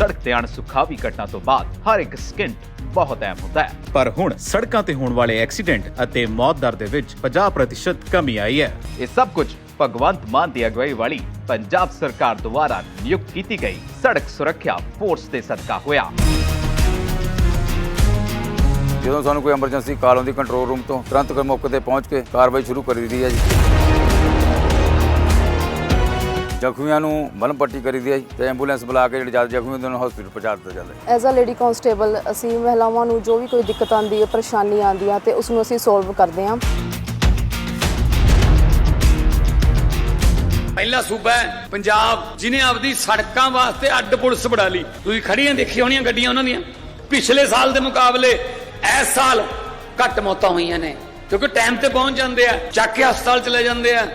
ਸੜਕ ਤੇ ਅਣਸੁਖਾਵੀ ਘਟਨਾ ਤੋਂ ਬਾਅਦ ਹਰ ਇੱਕ ਸਕਿੰਟ ਬਹੁਤ ਅਹਿਮ ਹੁੰਦਾ ਹੈ। ਪਰ ਹੁਣ ਸੜਕਾਂ ਤੇ ਹੋਣ ਵਾਲੇ ਐਕਸੀਡੈਂਟ ਅਤੇ ਮੌਤ ਦਰ ਦੇ ਵਿੱਚ 50% ਕਮੀ ਆਈ ਹੈ। ਇਹ ਸਭ ਕੁਝ ਭਗਵੰਤ ਮਾਨ ਦੀ ਅਗਵਾਈ ਵਾਲੀ ਪੰਜਾਬ ਸਰਕਾਰ ਦੁਆਰਾ ਨਿਯੁਕਤ ਕੀਤੀ ਗਈ ਸੜਕ ਸੁਰੱਖਿਆ ਫੋਰਸ ਦੇ ਸਦਕਾ ਹੋਇਆ। ਜਦੋਂ ਸਾਨੂੰ ਕੋਈ ਐਮਰਜੈਂਸੀ ਕਾਲ ਆਉਂਦੀ ਕੰਟਰੋਲ ਰੂਮ ਤੋਂ ਤੁਰੰਤ ਕੋਈ ਮੌਕੇ ਤੇ ਪਹੁੰਚ ਕੇ ਕਾਰਵਾਈ ਸ਼ੁਰੂ ਕਰੀ ਦੀ ਹੈ ਜੀ। ਜ਼ਖਮੀਆਂ ਨੂੰ ਮਲਮ ਪੱਟੀ ਕਰੀਦੀ ਹੈ ਜੀ ਤੇ ਐਂਬੂਲੈਂਸ ਬੁਲਾ ਕੇ ਜਿਹੜੇ ਜ਼ਿਆਦਾ ਜ਼ਖਮੀ ਹੁੰਦੇ ਉਹਨਾਂ ਨੂੰ ਹਸਪੀਟਲ ਪਹੁੰਚਾ ਦਿੱਤਾ ਜਾਂਦਾ ਹੈ। ਐਜ਼ ਅ ਲੇਡੀ ਕਾਂਸਟੇਬਲ ਅਸੀਂ ਮਹਿਲਾਵਾਂ ਨੂੰ ਜੋ ਵੀ ਕੋਈ ਦਿੱਕਤ ਆਉਂਦੀ ਹੈ ਪਰੇਸ਼ਾਨੀ ਆਉਂਦੀ ਹੈ ਤੇ ਉਸ ਨੂੰ ਅਸੀਂ ਸੋਲਵ ਕਰਦੇ ਹਾਂ। ਪਹਿਲਾ ਸੂਬਾ ਹੈ ਪੰਜਾਬ ਜਿਨੇ ਆਪਦੀ ਸੜਕਾਂ ਵਾਸਤੇ ਅੱਡ ਪੁਲਿਸ ਬਣਾ ਲਈ। ਤੁਸੀਂ ਖੜੀਆਂ ਦੇਖੀ ਹੋਣੀਆਂ ਗੱਡੀਆਂ ਉਹਨਾਂ ਦੀਆਂ। ਪਿਛਲੇ ਸਾਲ ਦੇ ਮੁਕਾਬਲੇ ਇਸ ਸਾਲ ਘੱਟ ਮੌਤਾਂ ਹੋਈਆਂ ਨੇ ਕਿਉਂਕਿ ਟਾਈਮ ਤੇ ਪਹੁੰਚ ਜਾਂਦੇ ਆ ਚੱਕ ਕੇ ਹਸਪਤਾਲ ਚਲੇ ਜਾਂਦੇ ਆ।